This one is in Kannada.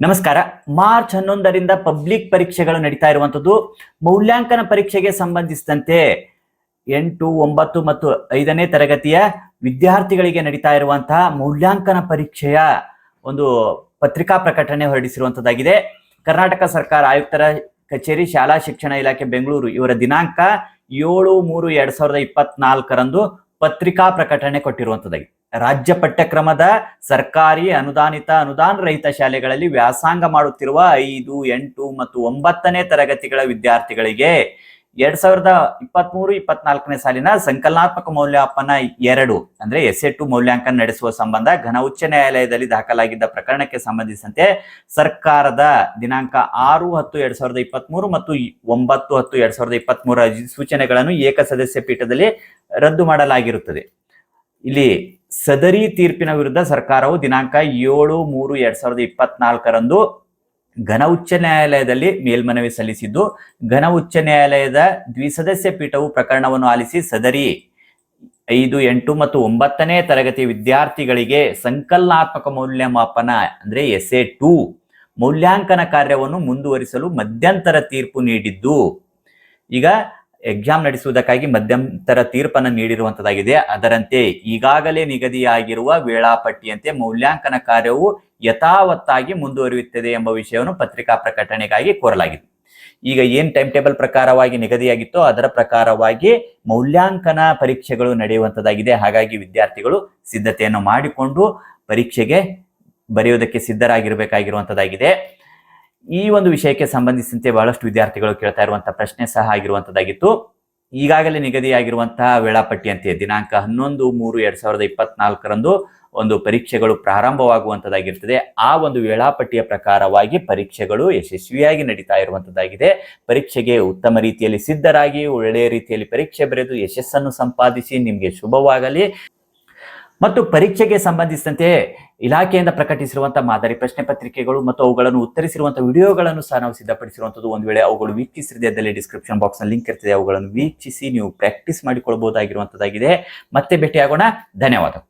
ನಮಸ್ಕಾರ. ಮಾರ್ಚ್ ಹನ್ನೊಂದರಿಂದ ಪಬ್ಲಿಕ್ ಪರೀಕ್ಷೆಗಳು ನಡೀತಾ ಇರುವಂತದ್ದು. ಮೌಲ್ಯಾಂಕನ ಪರೀಕ್ಷೆಗೆ ಸಂಬಂಧಿಸಿದಂತೆ ಎಂಟು, ಒಂಬತ್ತು ಮತ್ತು ಐದನೇ ತರಗತಿಯ ವಿದ್ಯಾರ್ಥಿಗಳಿಗೆ ನಡೀತಾ ಇರುವಂತಹ ಮೌಲ್ಯಾಂಕನ ಪರೀಕ್ಷೆಯ ಒಂದು ಪತ್ರಿಕಾ ಪ್ರಕಟಣೆ ಹೊರಡಿಸಿರುವಂತದ್ದಾಗಿದೆ. ಕರ್ನಾಟಕ ಸರ್ಕಾರ ಆಯುಕ್ತರ ಕಚೇರಿ, ಶಾಲಾ ಶಿಕ್ಷಣ ಇಲಾಖೆ, ಬೆಂಗಳೂರು ಇವರ ದಿನಾಂಕ ಏಳು ಮೂರು ಎರಡ್ ಸಾವಿರದ ಇಪ್ಪತ್ನಾಲ್ಕರಂದು ಪತ್ರಿಕಾ ಪ್ರಕಟಣೆ ಕೊಟ್ಟಿರುವಂತದ್ದಾಗಿದೆ ರಾಜ್ಯ ಪಠ್ಯಕ್ರಮದ ಸರ್ಕಾರಿ ಅನುದಾನಿತ ಅನುದಾನ ರಹಿತ ಶಾಲೆಗಳಲ್ಲಿ ವ್ಯಾಸಂಗ ಮಾಡುತ್ತಿರುವ ಐದು, ಎಂಟು ಮತ್ತು ಒಂಬತ್ತನೇ ತರಗತಿಗಳ ವಿದ್ಯಾರ್ಥಿಗಳಿಗೆ ಎರಡ್ ಸಾವಿರದ ಇಪ್ಪತ್ಮೂರು, ಇಪ್ಪತ್ನಾಲ್ಕನೇ ಸಾಲಿನ ಸಂಕಲನಾತ್ಮಕ ಮೌಲ್ಯಮಾಪನ ಎರಡು ಅಂದ್ರೆ ಎಸ್ ಎ ಟು ಮೌಲ್ಯಾಂಕನ ನಡೆಸುವ ಸಂಬಂಧ ಘನ ಉಚ್ಚ ನ್ಯಾಯಾಲಯದಲ್ಲಿ ದಾಖಲಾಗಿದ್ದ ಪ್ರಕರಣಕ್ಕೆ ಸಂಬಂಧಿಸಿದಂತೆ ಸರ್ಕಾರದ ದಿನಾಂಕ ಆರು, ಹತ್ತು, ಎರಡ್ ಸಾವಿರದ ಇಪ್ಪತ್ಮೂರು ಮತ್ತು ಈ ಒಂಬತ್ತು, ಹತ್ತು, ಎರಡ್ ಸಾವಿರದ ಇಪ್ಪತ್ಮೂರ ಸೂಚನೆಗಳನ್ನು ಏಕಸದಸ್ಯ ಪೀಠದಲ್ಲಿ ರದ್ದು ಮಾಡಲಾಗಿರುತ್ತದೆ. ಇಲ್ಲಿ ಸದರಿ ತೀರ್ಪಿನ ವಿರುದ್ಧ ಸರ್ಕಾರವು ದಿನಾಂಕ ಏಳು ಮೂರು ಎರಡ್ ಸಾವಿರದ ಇಪ್ಪತ್ನಾಲ್ಕರಂದು ಘನ ಉಚ್ಚ ನ್ಯಾಯಾಲಯದಲ್ಲಿ ಮೇಲ್ಮನವಿ ಸಲ್ಲಿಸಿದ್ದು, ಘನ ಉಚ್ಚ ನ್ಯಾಯಾಲಯದ ದ್ವಿಸದಸ್ಯ ಪೀಠವು ಪ್ರಕರಣವನ್ನು ಆಲಿಸಿ ಸದರಿ ಐದು, ಎಂಟು ಮತ್ತು ಒಂಬತ್ತನೇ ತರಗತಿ ವಿದ್ಯಾರ್ಥಿಗಳಿಗೆ ಸಂಕಲನಾತ್ಮಕ ಮೌಲ್ಯಮಾಪನ, ಅಂದ್ರೆ ಎಸ್ ಎ ಟು, ಮೌಲ್ಯಾಂಕನ ಕಾರ್ಯವನ್ನು ಮುಂದುವರಿಸಲು ಮಧ್ಯಂತರ ತೀರ್ಪು ನೀಡಿದ್ದು. ಈಗ ಎಕ್ಸಾಮ್ ನಡೆಸುವುದಕ್ಕಾಗಿ ಮಧ್ಯಂತರ ತೀರ್ಪನ್ನು ನೀಡಿರುವಂತದಾಗಿದೆ ಅದರಂತೆ ಈಗಾಗಲೇ ನಿಗದಿಯಾಗಿರುವ ವೇಳಾಪಟ್ಟಿಯಂತೆ ಮೌಲ್ಯಾಂಕನ ಕಾರ್ಯವು ಯಥಾವತ್ತಾಗಿ ಮುಂದುವರಿಯುತ್ತದೆ ಎಂಬ ವಿಷಯವನ್ನು ಪತ್ರಿಕಾ ಪ್ರಕಟಣೆಗಾಗಿ ಕೋರಲಾಗಿದೆ. ಈಗ ಏನ್ ಟೈಮ್ ಟೇಬಲ್ ಪ್ರಕಾರವಾಗಿ ನಿಗದಿಯಾಗಿತ್ತೋ ಅದರ ಪ್ರಕಾರವಾಗಿ ಮೌಲ್ಯಾಂಕನ ಪರೀಕ್ಷೆಗಳು ನಡೆಯುವಂತದ್ದಾಗಿದೆ. ಹಾಗಾಗಿ ವಿದ್ಯಾರ್ಥಿಗಳು ಸಿದ್ಧತೆಯನ್ನು ಮಾಡಿಕೊಂಡು ಪರೀಕ್ಷೆಗೆ ಬರೆಯುವುದಕ್ಕೆ ಸಿದ್ಧರಾಗಿರಬೇಕಾಗಿರುವಂತದ್ದಾಗಿದೆ. ಈ ಒಂದು ವಿಷಯಕ್ಕೆ ಸಂಬಂಧಿಸಿದಂತೆ ಬಹಳಷ್ಟು ವಿದ್ಯಾರ್ಥಿಗಳು ಕೇಳ್ತಾ ಇರುವಂತಹ ಪ್ರಶ್ನೆ ಸಹ ಆಗಿರುವಂತದ್ದಾಗಿತ್ತು. ಈಗಾಗಲೇ ನಿಗದಿಯಾಗಿರುವಂತಹ ವೇಳಾಪಟ್ಟಿಯಂತೆ ದಿನಾಂಕ ಹನ್ನೊಂದು ಮೂರು ಎರಡ್ ಸಾವಿರದ ಇಪ್ಪತ್ನಾಲ್ಕರಂದು ಒಂದು ಪರೀಕ್ಷೆಗಳು ಪ್ರಾರಂಭವಾಗುವಂತದ್ದಾಗಿರ್ತದೆ. ಆ ಒಂದು ವೇಳಾಪಟ್ಟಿಯ ಪ್ರಕಾರವಾಗಿ ಪರೀಕ್ಷೆಗಳು ಯಶಸ್ವಿಯಾಗಿ ನಡೀತಾ ಇರುವಂತದ್ದಾಗಿದೆ. ಪರೀಕ್ಷೆಗೆ ಉತ್ತಮ ರೀತಿಯಲ್ಲಿ ಸಿದ್ಧರಾಗಿ ಒಳ್ಳೆಯ ರೀತಿಯಲ್ಲಿ ಪರೀಕ್ಷೆ ಬರೆದು ಯಶಸ್ಸನ್ನು ಸಂಪಾದಿಸಿ ನಿಮಗೆ ಶುಭವಾಗಲಿ. ಮತ್ತು ಪರೀಕ್ಷೆಗೆ ಸಂಬಂಧಿಸಿದಂತೆ ಇಲಾಖೆಯಿಂದ ಪ್ರಕಟಿಸಿರುವಂತಹ ಮಾದರಿ ಪ್ರಶ್ನೆ ಪತ್ರಿಕೆಗಳು ಮತ್ತು ಅವುಗಳನ್ನು ಉತ್ತರಿಸಿರುವಂತಹ ವಿಡಿಯೋಗಳನ್ನು ಸಹ ನಾವು ಸಿದ್ಧಪಡಿಸಿರುವಂತದ್ದು ಒಂದು ವೇಳೆ ಅವುಗಳು ವೀಕ್ಷಿಸಿರದಲ್ಲಿ ಡಿಸ್ಕ್ರಿಪ್ಷನ್ ಬಾಕ್ಸ್ನಲ್ಲಿ ಲಿಂಕ್ ಇರ್ತದೆ, ಅವುಗಳನ್ನು ವೀಕ್ಷಿಸಿ ನೀವು ಪ್ರಾಕ್ಟೀಸ್ ಮಾಡಿಕೊಳ್ಬಹುದಾಗಿರುವಂತದ್ದಾಗಿದೆ. ಮತ್ತೆ ಭೇಟಿಯಾಗೋಣ. ಧನ್ಯವಾದ